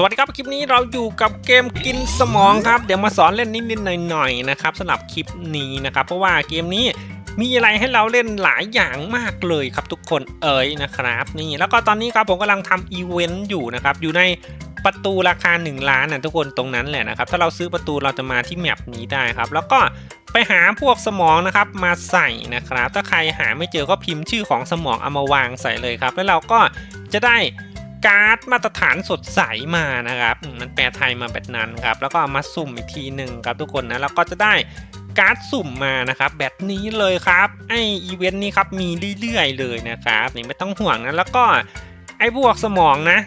สวัสดีครับคลิปนี้เราอยู่กับเกมกินสมองครับเดี๋ยวมาสอนเล่นนิดๆหน่อยๆนะครับสำหรับคลิปนี้นะครับ เพราะว่าเกมนี้มีอะไรให้เราเล่นหลายอย่างมากเลยครับทุกคนเอ๋ยนะครับ นี่แล้วก็ตอนนี้ครับผมกำลังทำอีเวนต์อยู่นะครับอยู่ในประตูราคา 1 ล้านนะทุกคนตรงนั้นแหละนะครับถ้าเราซื้อประตูเราจะมาที่แมปนี้ได้ครับ แล้วก็ไปหาพวกสมองนะครับมาใส่นะครับ ถ้าใครหาไม่เจอก็พิมพ์ชื่อของสมองเอามาวางใส่เลยครับ แล้วเราก็จะได้ การ์ดมาตรฐานสดใสมานะครับมมันแปลไทยมาแบบนั้นครับ แล้วก็เอามาสุ่มอีกทีหนึ่งครับทุกคนนะแล้วก็จะได้การ์ดสุ่มมานะครับแบบนี้เลยครับไออีเวนต์นี้ครับมีเรื่อยๆเลยนะครับนี่ไม่ต้องห่วงนะแล้วก็ไอพวกสมองนะ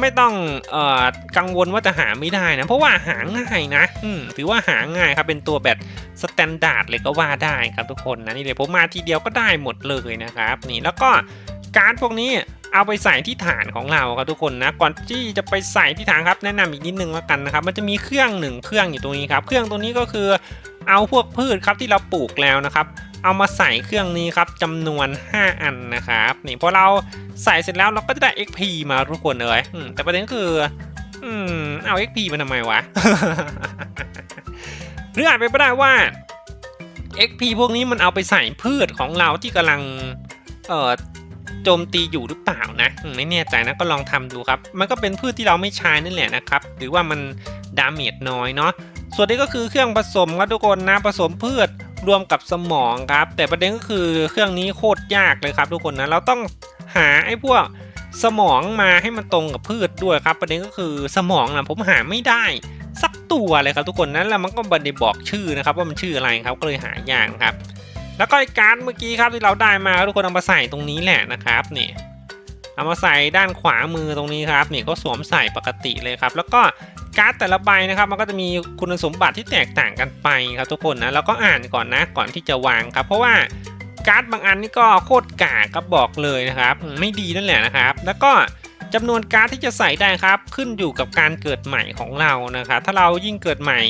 ไม่ต้องเอ่อกังวลว่าจะหาไม่ได้นะ เพราะว่าหาง่ายนะอืมถือว่าหาง่ายครับเป็นตัวแบบสแตนดาร์ดเลยก็ว่าได้ครับทุกคนนะนี่เลยผมมาทีเดียวก็ได้หมดเลยนะครับ นี่แล้วก็ การ์ดพวกนี้เอาไปใส่ที่ฐานของเราครับทุกคนนะก่อนที่จะไปใส่ที่ฐานครับแนะนำอีกนิดนึงแล้วกันนะครับมันจะมีเครื่องหนึ่งเครื่องอยู่ตรงนี้ครับเครื่องตัวนี้ก็คือเอาพวกพืชครับที่เราปลูกแล้วนะครับ เอามาใส่เครื่องนี้ครับจำนวน 5 อันนะครับนี่พอเราใส่เสร็จแล้วเราก็จะได้ XP มาทุกคนเลยแต่ประเด็นคืออืมเอา XP มาทำไมวะหรืออาจเป็นไปได้ว่า XP พวกนี้มันเอาไปใส่พืชของเราที่กำลังเอ่อ จมตีอยู่หรือเปล่านะไม่แน่ใจนะก็ลองทำดูครับ มันก็เป็นพืชที่เราไม่ใช้นั่นแหละนะครับ หรือว่ามันดาเมจน้อยเนาะส่วนนี้ก็คือเครื่องผสมครับทุกคนนะผสมพืชรวมกับสมองครับ แต่ประเด็นก็คือเครื่องนี้โคตรยากเลยครับ ทุกคนนะเราต้องหาไอ้พวกสมองมาให้มันตรงกับพืชด้วยครับ ประเด็นก็คือสมองนะผมหาไม่ได้สักตัวเลยครับทุกคนนั้นแล้วมันก็บันไดบอกชื่อนะครับ ว่ามันชื่ออะไรครับก็เลยหายากครับ แล้วก็ไอการ์ดเมื่อกี้ครับที่เราได้มาทุกคนเอามาใส่ตรงนี้แหละนะครับนี่เอามาใส่ด้านขวามือตรงนี้ครับนี่ก็สวมใส่ปกติเลยครับ แล้วก็การ์ดแต่ละใบนะครับ มันก็จะมีคุณสมบัติที่แตกต่างกันไปครับทุกคนนะแล้วก็อ่านก่อนนะก่อนที่จะวางครับ เพราะว่าการ์ดบางอันนี่ก็โคตรกากครับบอกเลยนะครับ ไม่ดีนั่นแหละนะครับ แล้วก็จำนวนการ์ดที่จะใส่ได้ครับ ขึ้นอยู่กับการเกิดใหม่ของเรานะครับถ้าเรายิ่งเกิดใหม่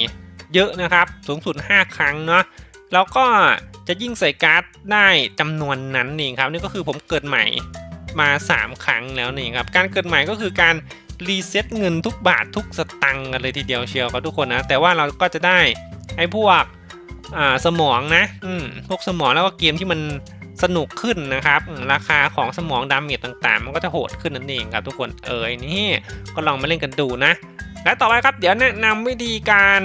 เยอะนะครับ สูงสุด 5 ครั้งเนาะ แล้วก็จะยิ่งใส่การ์ดได้จำนวนนั้นเองครับนี่ก็คือผมเกิดใหม่มา 3 ครั้งแล้วนี่ครับการเกิดใหม่ก็คือการรีเซ็ตเงินทุกบาททุกสตังค์กันเลยทีเดียวเชียวครับทุกคนนะแต่ว่าเราก็จะได้ไอ้พวกอ่าสมองนะอืมพวกสมองแล้วก็เกมที่มันสนุกขึ้นนะครับราคาของสมองดาเมจต่างๆ มันก็จะโหดขึ้นนั่นเองครับทุกคนเอ๋ยนี่ก็ลองมาเล่นกันดูนะและต่อไปครับเดี๋ยวแนะนำวิธีการ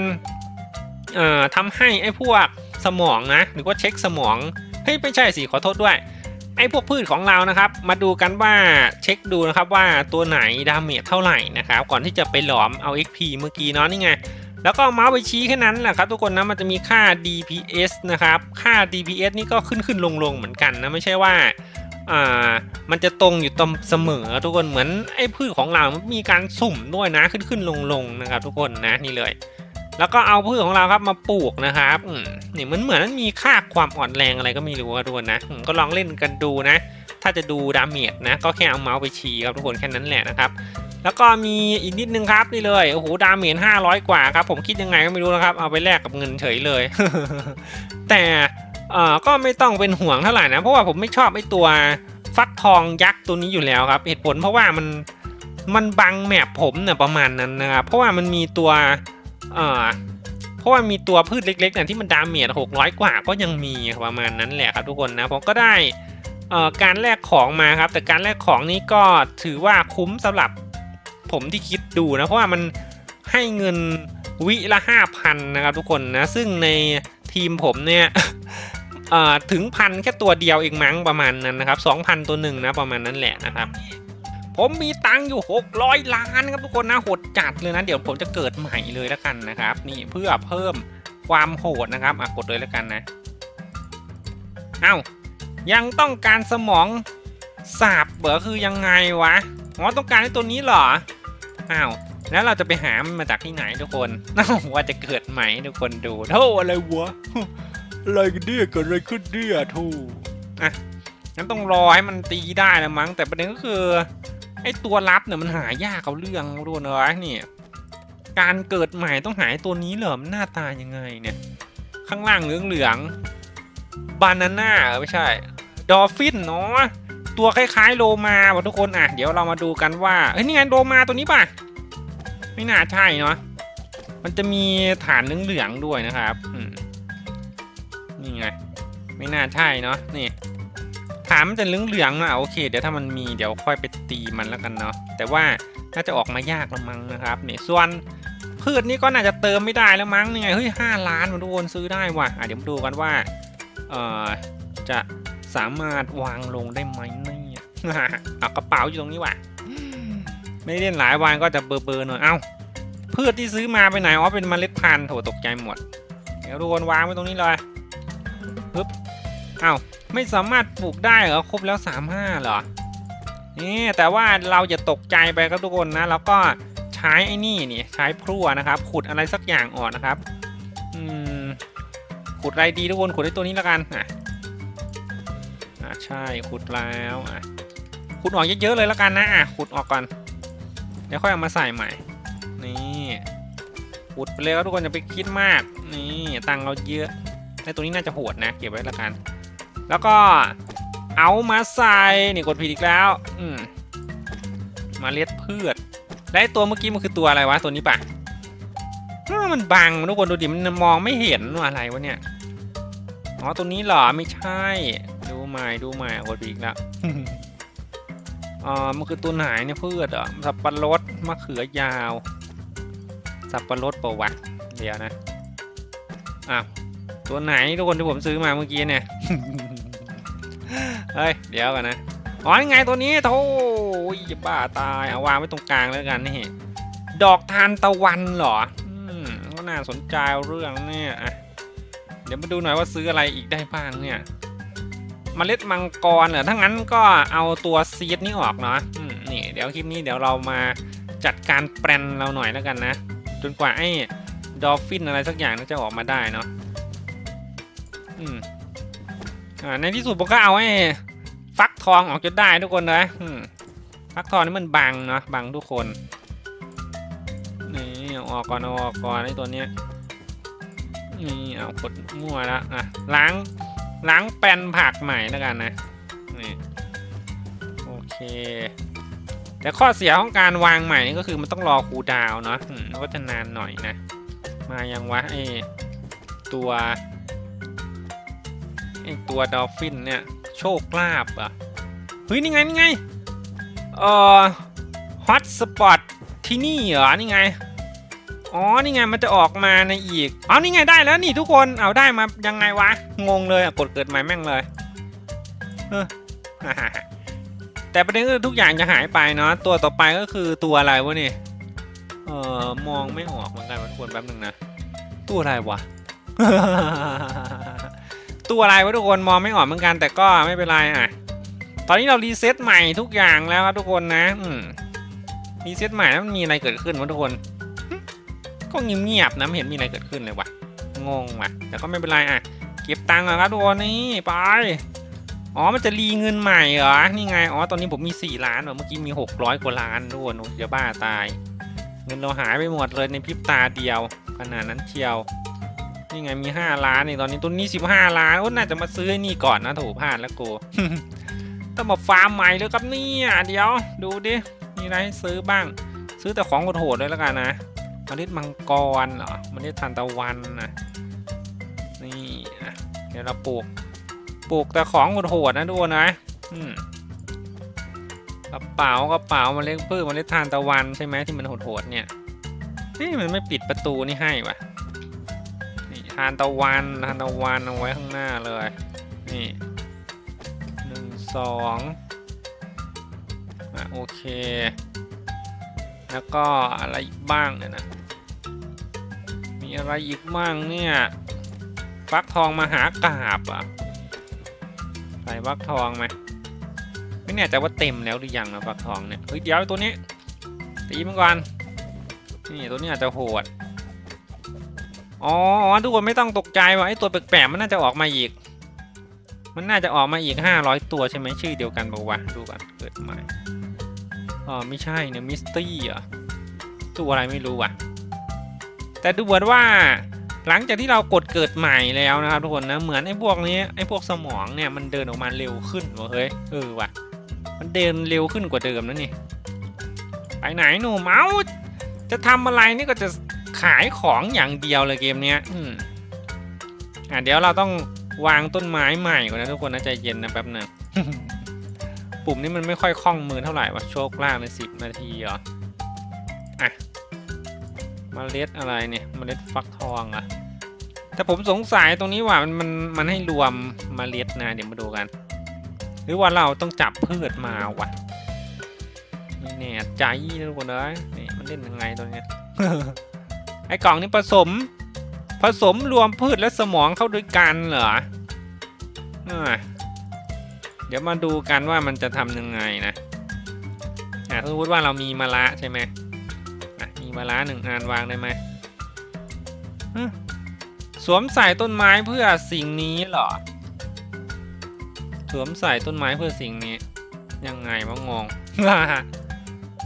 เอ่อทำให้ไอ้พวก สมองนะหรือว่าเช็คสมองเฮ้ยไม่ใช่สิขอโทษด้วยไอ้พวกพืชของเรานะครับ มาดูกันว่าเช็คดูนะครับว่าตัวไหนดาเมจเท่าไหร่นะครับก่อนที่จะไปหลอมเอา XP เมื่อกี้เนาะนี่ไงแล้วก็เมาส์ไปชี้แค่นั้นแหละครับทุกคนนะมันจะมีค่า DPS นะครับค่า DPS นี่ก็ขึ้นขึ้นลงลงเหมือนกันนะไม่ใช่ว่าอ่ามันจะตรงอยู่ตรงเสมอทุกคนเหมือนไอ้พืชของเรามีการสุ่มด้วยนะขึ้นขึ้นลงลงนะครับทุกคนนะนี่เลย แล้วก็เอาพืชของเราครับมาปลูกนะครับนี่มันเหมือนมันมีค่าความอ่อนแรงอะไรก็ไม่รู้อะทุกคนนะก็ลองเล่นกันดูนะ ถ้าจะดูดาเมจนะ ก็แค่เอาเมาส์ไปชี้ครับทุกคนแค่นั้นแหละนะครับ แล้วก็มีอีกนิดนึงครับนี่เลยโอ้โหดาเมจ500กว่าครับ ผมคิดยังไงก็ไม่รู้นะครับ เอาไปแลกกับเงินเฉยเลย แต่เอ่อก็ไม่ต้องเป็นห่วงเท่าไหร่นะ เพราะว่าผมไม่ชอบไอ้ตัวฟักทองยักษ์ตัวนี้อยู่แล้วครับ เหตุผลเพราะว่ามันมันบังแมปผมเนี่ยประมาณนั้นนะครับเพราะว่ามันมีตัว เออเพราะว่ามีตัวพืชเล็กๆเนี่ยที่มันดาเมจ600 กว่าก็ยังมีประมาณนั้นแหละครับทุกคนนะผมก็ได้เอ่อการแลกของมาครับ แต่การแลกของนี้ก็ถือว่าคุ้มสำหรับผมที่คิดดูนะเพราะว่ามันให้เงินวิละ5,000นะครับทุกคนนะซึ่งในทีมผมเนี่ยถึงพันแค่ตัวเดียวเองมั้งประมาณนั้นนะครับ2,000 ตัวหนึ่งนะประมาณนั้นแหละนะครับ ผมมีตังค์อยู่ 600 ล้านครับทุกคนนะโหดจัดเลยนะ เดี๋ยวผมจะเกิดใหม่เลยแล้วกันนะครับ นี่เพื่อเพิ่มความโหดนะครับอะกดเลยแล้วกันนะ เอ้ายังต้องการสมองสาบเบอคือยังไงวะอ๋อต้องการให้ตัวนี้เหรออ้าวแล้วเราจะไปหามันมาจากที่ไหนทุกคนเอ้าว่าจะเกิดใหม่ทุกคนดูโธ่อะไรวะอะไรกันเนี่ยเกิดอะไรขึ้นเนี่ยทูอะงั้นต้องรอให้มันตีได้แล้วมั้งแต่ประเด็นก็คือ ไอตัวรับเนี่ยมันหายากเอาเรื่องรู้เลยนี่การเกิดใหม่ต้องหายตัวนี้เหรอมันหน้าตายังไงเนี่ย ข้างล่างเหลืองเหลืองบานาน่าไม่ใช่ ดอฟฟินเนาะตัวคล้ายๆโลมาว่ะทุกคนอะเดี๋ยวเรามาดูกันว่าเฮ้ยนี่ไงโลมาตัวนี้ป่ะ ไม่น่าใช่เนาะมันจะมีฐานเหลืองๆด้วยนะครับนี่ไงไม่น่าใช่เนาะนี่ ฐานมันจะเหลืองๆนะโอเค เดี๋ยวถ้ามันมีเดี๋ยวค่อยไปตีมันแล้วกันเนาะแต่ว่าน่าจะออกมายากละมั้งนะครับเนี่ยส่วนพืชนี่ก็น่าจะเติมไม่ได้แล้วมั้งนี่ไงเฮ้ยห้าล้านมาทุกคนซื้อได้ว่ะอะเดี๋ยวมาดูกันว่าเอ่อจะสามารถวางลงได้ไหมเนี่ยเอากระเป๋าอยู่ตรงนี้ว่ะ ไม่เล่นหลายวันก็จะเบอร์เบอร์หน่อยเอ้าพืชที่ซื้อมาไปไหนอ๋อเป็นเมล็ดพันธุ์โถตกใจหมด เดี๋ยวทุกคนวางไว้ตรงนี้เลยปึ๊บ เอ้าไม่สามารถปลูกได้เหรอครบแล้วสามห้าเหรอนี่แต่ว่าเราจะตกใจไปครับทุกคนนะแล้วก็ใช้ไอ้นี่นี่ใช้พลั่วนะครับ ขุดอะไรสักอย่างออกนะครับอืมขุดอะไรดีทุกคนขุดไอ้ตัวนี้แล้วกันอะอะใช่ขุดแล้วอะขุดออกเยอะๆเลยแล้วกันนะอะขุดออกก่อนเดี๋ยวค่อยเอามาใส่ใหม่นี่ขุดไปเลยครับทุกคนอย่าไปคิดมากนี่ตังเราเยอะไอ้ตัวนี้น่าจะโหดนะ เก็บไว้ล้วกัน แล้วก็เอามาใส่นี่กดผิดอีกแล้ว อืมมาเล็ดพืชและไอ้ตัวเมื่อกี้มันคือตัวอะไรวะตัวนี้ปะมันบังทุกคนดูดิมันมองไม่เห็นว่าอะไรวะเนี่ยอ๋อตัวนี้เหรอไม่ใช่ ดูใหม่ดูใหม่กดผิดอีกแล้วอ๋อมันคือตัวไหนเนี่ยพืชเหรอสับปะรดมะเขือยาว สับปะรดปะวะเดี๋ยวนะอ้าวตัวไหนทุกคนที่ผมซื้อมาเมื่อกี้เนี่ย เฮ้ย เดี๋ยวกันนะ อ๋อนี่ไงตัวนี้โธ่จะบ้าตาย เอาวางไว้ตรงกลางแล้วกันนี่ ดอกทานตะวันเหรอ อืม ก็น่าสนใจเรื่องเนี่ยอะเดี๋ยวมาดูหน่อยว่าซื้ออะไรอีกได้บ้างเนี่ยเมล็ดมังกรเหรอถ้างั้นก็เอาตัวซีดนี้ออกเนาะอืมนี่เดี๋ยวคลิปนี้เดี๋ยวเรามาจัดการแปลนเราหน่อยแล้วกันนะ จนกว่าไอ้ดอฟฟินอะไรสักอย่างน่าจะออกมาได้เนาะอืม อ่าในที่สุดผมก็เอาไอ้ฟักทองออกจนได้ทุกคนเลยฟักทองนี่มันบังเนาะบังทุกคนนี่เอาออกก่อนเอาออกก่อนไอ้ตัวเนี้ยนี่เอากดมั่วแล้วอะล้างล้างแปลนผักใหม่แล้วกันนะนี่โอเค แต่ข้อเสียของการวางใหม่นี่ก็คือมันต้องรอคูดาวเนาะก็จะนานหน่อยนะ มายังวะไอตัว ไอตัวดอลฟินเนี่ย โชคลาภอะ เฮ้ย นี่ไง นี่ไง เอ่อฮอตสปอตที่นี่เหรอ นี่ไง อ๋อ นี่ไง มันจะออกมาในอีก เอานี่ไงได้แล้วนี่ทุกคน เอาได้มายังไงวะ งงเลยอะกดเกิดใหม่แม่งเลยเออแต่ประเด็นคือทุกอย่างจะหายไปเนาะ ตัวต่อไปก็คือตัวอะไรวะนี่ เออมองไม่ออกเหมือนกันทุกคนแป๊บหนึงนะ ตัวอะไรวะ ตัวอะไรวะทุกคนมองไม่ออกเหมือนกันแต่ก็ไม่เป็นไรอะ ตอนนี้เรารีเซ็ตใหม่ทุกอย่างแล้วครับทุกคนนะอืมรีเซ็ตใหม่แล้วมันมีอะไรเกิดขึ้นวะทุกคนก็เงียบๆนะไม่เห็นมีอะไรเกิดขึ้นเลยวะงงว่ะ แต่ก็ไม่เป็นไรอะ เก็บตังค์ก่อนครับทุกคนนี่ไปอ๋อ มันจะรีเงินใหม่เหรอ นี่ไง อ๋อ ตอนนี้ผมมี 4 ล้านวะเมื่อกี้มี 600 กว่าล้านทุกคนโอ้ยจะบ้าตาย เงินเราหายไปหมดเลยในพริบตาเดียว ขนาดนั้นเชียว นี่ไงมี5ล้านนี่ตอนนี้ตัวนี้15ล้านโอ้น่าจะมาซื้อนี่ก่อนนะโถูพลาดแล้วกูต้องมาฟาร์มใหม่เลยครับเนี่ยเดี๋ยว ดูดิมีอะไรให้ซื้อบ้าง ซื้อแต่ของโหดๆเลยแล้วกันนะเมล็ดมังกรเหรอเมล็ดทานตะวันนะนี่เดี๋ยวเราปลูกปลูกแต่ของโหดๆนะทุกคนนะอืมกระเป๋ากระเป๋าเมาเล็ดพืชเมาเล็ดทานตะวันใช่ไหมที่มันโหดๆเนี่ยนี่มันไม่ปิดประตูนี่ให้วะ ทานตะวันทานตะวันเอาไว้ข้างหน้าเลย นี่หนึ่งสองอะโอเค แล้วก็อะไรอีกบ้างเนี่ยนะมีอะไรอีกบ้างเนี่ยฟักทองมาหากาบอะใส่ฟักทองไหมไม่แน่ใจว่าเต็มแล้วหรือยังนะฟักทองเนี่ยเฮ้ยเดี๋ยวตัวนี้ตีมันก่อนนี่ตัวนี้อาจจะโหด อ๋อทุกคนไม่ต้องตกใจว่าไอ้ตัวแปลกๆมันน่าจะออกมาอีก มันน่าจะออกมาอีก 500 ตัวใช่ไหมชื่อเดียวกันบอกว่าดูก่อนเกิดใหม่อ๋อไม่ใช่เนี่ยมิสตี้เหรอตัวอะไรไม่รู้ว่ะ แต่ดูเหมือนว่าหลังจากที่เรากดเกิดใหม่แล้วนะครับทุกคนนะเหมือนไอ้พวกนี้ไอ้พวกสมองเนี่ยมันเดินออกมาเร็วขึ้นว่ะเฮ้ยเออว่ะ มันเดินเร็วขึ้นกว่าเดิมนะนี่ไปไหนหนูเมาส์จะทำอะไรนี่ก็จะ ขายของอย่างเดียวเลยเกมเนี้ยอืมอะเดี๋ยวเราต้องวางต้นไม้ใหม่ก่อนนะทุกคนนะใจเย็นนะแป๊บหนึงปุ่มนี้มันไม่ค่อยคล่องมือเท่าไหร่วะโชคล่างในสิบนาทีเหรออะมเมล็ดอะไรเนี่ยมเมล็ดฟักทองอะแต่ผมสงสัยตรงนี้ว่ามันมันมันให้รวมมเมล็ดนะเดี๋ยวมาดูกัน หรือว่าเราต้องจับพืชมาวะไม่แน่ใจนะทุกคนเลยนี่มันเล่นยังไงตัวเนี้ย ไอ้กล่องนี้ผสม ผสมรวมพืชและสมองเข้าด้วยกันเหรอเดี๋ยวมาดูกันว่ามันจะทำยังไงนะอะสมมติว่าเรามีมะระใช่ไหมอะมีมะระหนึ่งอันวางได้ไหมสวมใส่ต้นไม้เพื่อสิ่งนี้เหรอ สวมใส่ต้นไม้เพื่อสิ่งนี้ ยังไงวะงง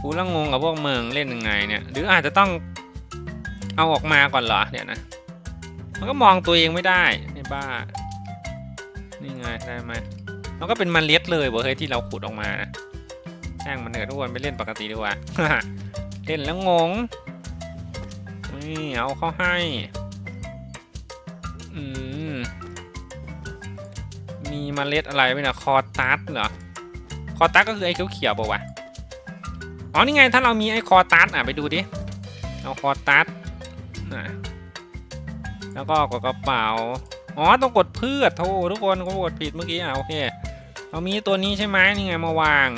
กูละงงกับพวกเมืองเล่นยังไงเนี่ย หรืออาจจะต้อง เอาออกมาก่อนเหรอเดี๋ยนะ มันก็มองตัวเองไม่ได้ไอ้บ้า นี่ไงได้ไหมมันก็เป็นมันเล็ดเลยเว้ยเฮ้ยที่เราขุดออกมานะแช่งมันเถอะทุกคนไปเล่นปกติดีกว่า เล่นแล้วงง นี่เอาเข้าให้ อืม มีเมล็ดอะไรไหมนะคอตัสเหรอ คอตัสก็คือไอ้เขียวๆบอกว่าวะ อ๋อนี่ไงถ้าเรามีไอ้คอตัสอะไปดูดิ เอาคอตัส แล้วก็กดกระเป๋า อ๋อ ต้องกดพืชโททุกคนก็กดผิดเมื่อกี้อะโอเค เรามีตัวนี้ใช่ไหมนี่ไงมาวาง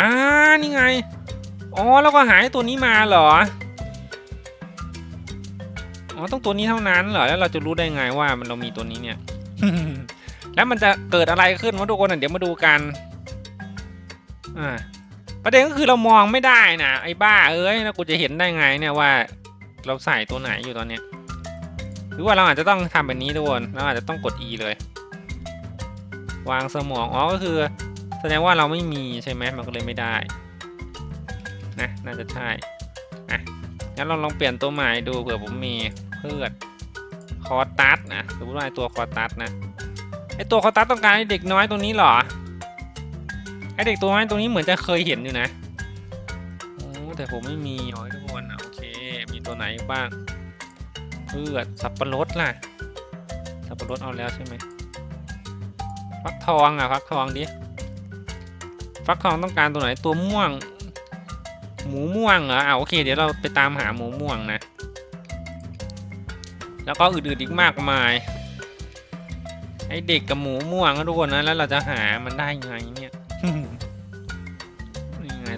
อ่า นี่ไง อ๋อ แล้วก็หายตัวนี้มาเหรอ อ๋อ ต้องตัวนี้เท่านั้นเหรอ แล้วเราจะรู้ได้ไงว่ามันเรามีตัวนี้เนี่ย แล้วมันจะเกิดอะไรขึ้นวะทุกคนเดี๋ยวมาดูกัน อ่า ประเด็นก็คือเรามองไม่ได้นะไอ้บ้าเอ้ยแล้วกูจะเห็นได้ไงเนี่ยว่า เราใส่ตัวไหนอยู่ตอนเนี้ยหรือว่าเราอาจจะต้องทำแบบนี้ทุกคนเราอาจจะต้องกด E เลย วางสมองอ๋อก็คือ แสดงว่าเราไม่มีใช่ไหมมันก็เลยไม่ได้นะน่าจะใช่อะงั้นเราลองเปลี่ยนตัวใหม่ดูเผื่อผมมีเพื่อนคอตัสนะสมมติว่าไอตัวคอตัสนะไอตัวคอตัสต้องการไอเด็กน้อยตัวนี้หรอ ไอเด็กตัวน้ตัวนี้เหมือนจะเคยเห็นอยู่นะโอ้แต่ผมไม่มีโอ้ยทุกคนอะโอเค มีตัวไหนบ้างเพื่อสับปะรดล่ะ สับปะรดเอาแล้วใช่ไหมฟักทองอะฟักทองดิฟักทองต้องการตัวไหนตัวม่วง หมูม่วงเหรออ่าโอเค เดี๋ยวเราไปตามหาหมูม่วงนะ แล้วก็อื่นๆอีกมากมายไอเด็กกับหมูม่วงนะทุกคนนะแล้วเราจะหามันได้ไงเนี่ย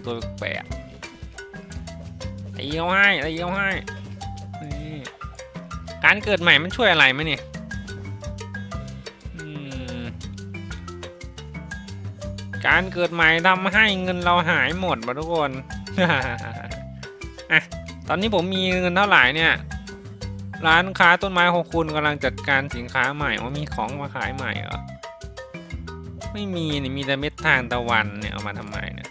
ตัวแปลกตีเขาให้ตีเขาให้การเกิดใหม่มันช่วยอะไรไหมเนี่ยการเกิดใหม่ทำให้เงินเราหายหมดป่ะทุกคนอะตอนนี้ผมมีเงินเท่าไหร่เนี่ย ร้านค้าต้นไม้ของคุณกำลังจัดการสินค้าใหม่ว่ามีของมาขายใหม่เหรอ ไม่มีนี่มีแต่เม็ดทานตะวันเนี่ยเอามาทำไมเนี่ย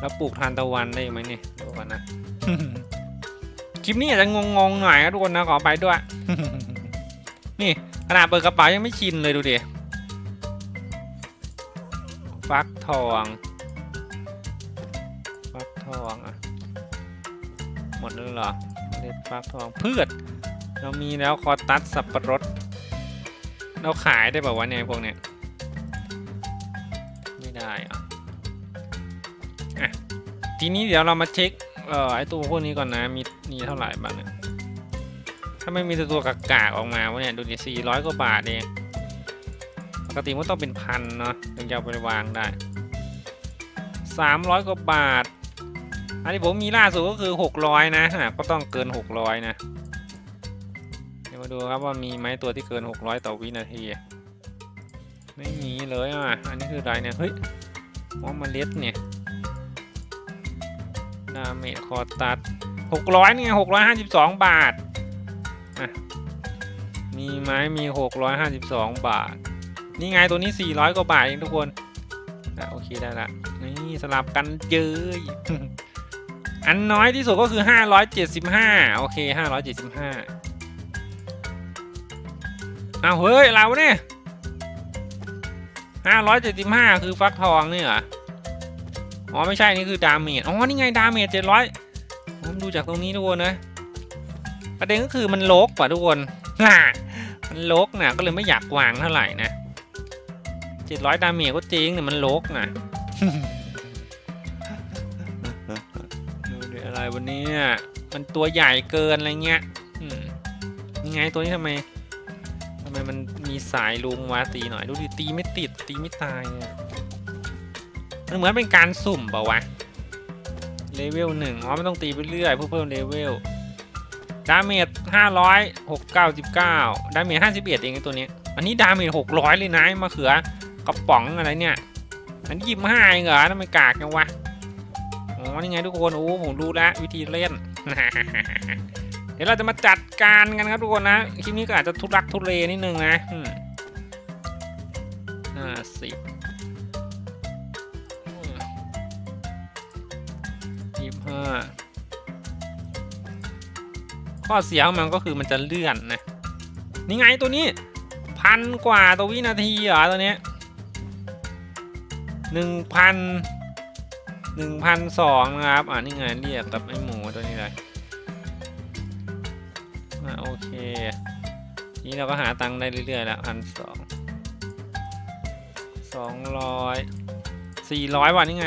แล้วปลูกทานตะวันได้ไหมเนี่ยดูก่อนนะ คลิปนี้อาจจะงงๆหน่อยนะทุกคนนะขอไปด้วย นี่ขนาดเปิดกระเป๋ายังไม่ชินเลยดูดิฟักทอง ฟักทองอะ หมดแล้วเหรอเมล็ดฟักทองพืช เรามีแล้วคอตัสสับปะรด เราขายได้แบบว่าวะเนี่ยพวกเนี้ยไม่ได้อะอะ ทีนี้เดี๋ยวเรามาเช็คเอ่อไอตัวพวกนี้ก่อนนะ มีมีเท่าไหร่บ้างเนี่ยถ้าไม่มีตัวกากากๆออกมาวะเนี่ยดูดิสี่ร้อยกว่าบาทเองปกติมันต้องเป็นพันเนาะถึงจะไปวางได้สามร้อยกว่าบาท อันนี้ผมมีล่าสุดก็คือหกร้อยนะอะก็ต้องเกินหกร้อยนะเดี๋ยวมาดูครับว่ามีไหมตัวที่เกิน600ต่อวินาทีไม่มีเลยอะอันนี้คืออะไรเนี่ยเฮ้ยว่าเมล็ดเนี่ย ดาเมจคอตัด600นี่ไง652บาทอะมีไหมมี652บาท นี่ไงตัวนี้400กว่าบาทเองทุกคนอะโอเคได้ละนี่สลับกันเยอะอันน้อยที่สุดก็คือ 575 โอเค 575อ้าวเฮ้ย เราเนี่ยห้าร้อยเจ็ดสิบห้าคือฟักทองนี่เหรอ อ๋อไม่ใช่นี่คือดาเมจอ๋อนี่ไงดาเมจเจ็ดร้อยผมดูจากตรงนี้ทุกคนนะประเด็นก็คือมันลกกว่าทุกคนฮ่ามันลกนะก็เลยไม่อยากวางเท่าไหร่นะเจ็ดร้อยดาเมจก็จริงแต่มันลกนะดูดิอะไรวันนี้มันตัวใหญ่เกินอะไรเงี้ยอืมยังไงตัวนี้ทำไมทำไมมันมีสายลุงมาตีหน่อยดูดิตีไม่ติดตีไม่ตายเนี่ย เหมือนเป็นการสุ่มเปล่าวะเลเวลหนึ่งอ๋อไม่ต้องตีไปเรื่อยเพื่อเพิ่มเลเวลดาเมจห้าร้อยหกเก้าสิบเก้าดาเมจห้าสิบเอ็ดเองไอ้ตัวนี้ อันนี้ดาเมจหกร้อยเลยนะมะเขือกระป๋องอะไรเนี่ย อันนี้ยี่สิบห้าเองเหรอทำไมกากจังวะอ๋อนี่ไงทุกคนโอ้ผมรู้แล้ววิธีเล่น เดี๋ยวเราจะมาจัดการกันครับทุกคนนะคลิปนี้ก็อาจจะทุรักทุเลนิดนึงนะอืมห้าสิบ ข้อเสียของมันก็คือมันจะเลื่อนนะ นี่ไงตัวนี้ พันกว่าตัววินาทีเหรอตัวเนี้ยหนึ่งพันหนึ่งพันสองนะครับ อ่านี่ไงเรียกกับไอ้หมูตัวนี้เลยอ่าโอเค นี่เราก็หาตังค์ได้เรื่อยๆแล้วพันสองสองร้อยสี่ร้อยวันนี่ไง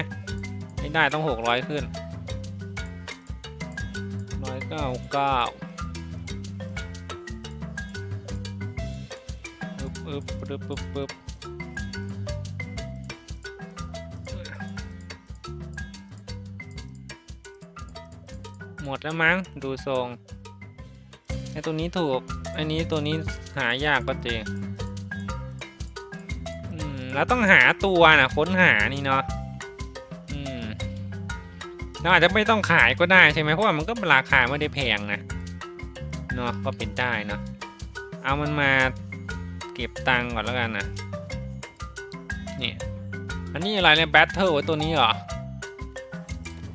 ไม่ได้ต้องหกร้อยขึ้นาเก้าปึ๊บปึ๊บปึ๊บปึ๊บปึ๊บหมดแล้วมั้ง ดูทรงไอตัวนี้ถูกไอ้นี้ตัวนี้หายากก็จริง อืม แล้วต้องหาตัวนะค้นหานี่เนาะอืม เราอาจจะไม่ต้องขายก็ได้ใช่ไหมเพราะว่ามันก็ราคาไม่ได้แพงนะเนาะก็เป็นได้เนาะเอามันมาเก็บตังก่อนแล้วกันนะนี่อันนี้อะไรเนี่ยแบทเทิลตัวนี้เหรอ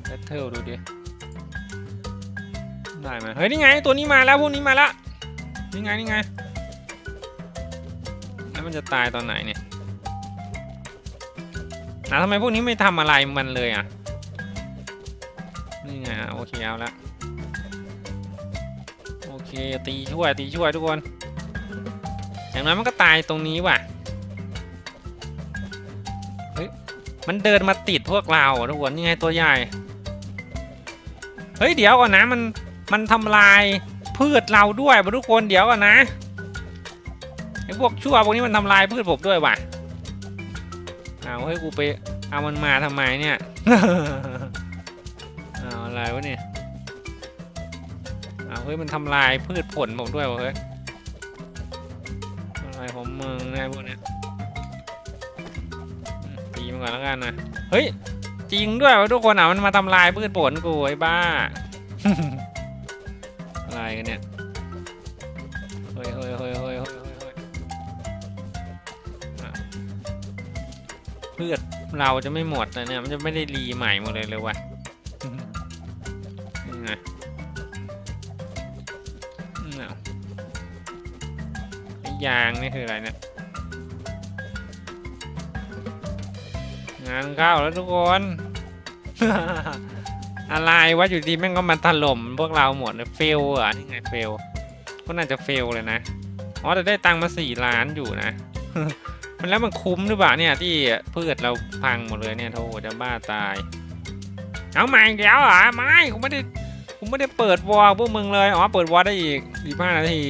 แบทเทิลดูดิได้ไหมเฮ้ยนี่ไงตัวนี้มาแล้วพวกนี้มาแล้วนี่ไงนี่ไงแล้วมันจะตายตอนไหนเนี่ยนะทำไมพวกนี้ไม่ทำอะไรมันเลยอะ นี่ไงอะโอเคเอาละโอเคตีช่วยตีช่วยทุกคน อย่างนั้นมันก็ตายตรงนี้ว่ะเฮ้ยมันเดินมาติดพวกเราอะทุกคนนี่ไงตัวใหญ่เฮ้ยเดี๋ยวก่อนนะมันมันทำลายพืชเราด้วยทุกคนเดี๋ยวก่อนนะไอ้พวกชั่วพวกนี้มันทำลายพืชผมด้วยว่ะเอาให้ยกูไปเอามันมาทำไมเนี่ยเอะไรวะเนี่ยเอาเฮ้ยมันทำลายพืชผลผมด้วยวะเฮ้ยอะไรของมึงเนี่ยพวกเนี้ยตีมันก่อนแล้วกันนะเฮ้ยจริงด้วยวะทุกคนอะมันมาทำลายพืชผลกูไอ้บ้า อะไรกันเนี่ยเฮ้ยเฮ้ยเฮ้ยเฮ้ยเฮ้ยเฮ้ยเฮ้ยอะพืชเราจะไม่หมดนะเนี่ยมันจะไม่ได้รีใหม่หมดเลยเลยวะ ไงไงยางนี่คืออะไรเนี่ยงานเข้าแล้วทุกคน อะไรวะอยู่ดีแม่งก็มาถล่มพวกเราหมดเลยเฟลอะนี่ไงเฟลก็น่าจะเฟลเลยนะอ๋อแต่ได้ตังค์มาสี่ล้านอยู่นะมันแล้วมันคุ้มหรือเปล่าเนี่ยที่พืชเราพังหมดเลยเนี่ยโธ่จะบ้าตาย เอาใหม่อีกแล้วเหรอไม่ผมไม่ได้ ไม่ได้เปิดวอลพวกมึงเลย อ๋อ เปิดวอลได้อีกอีกห้านาที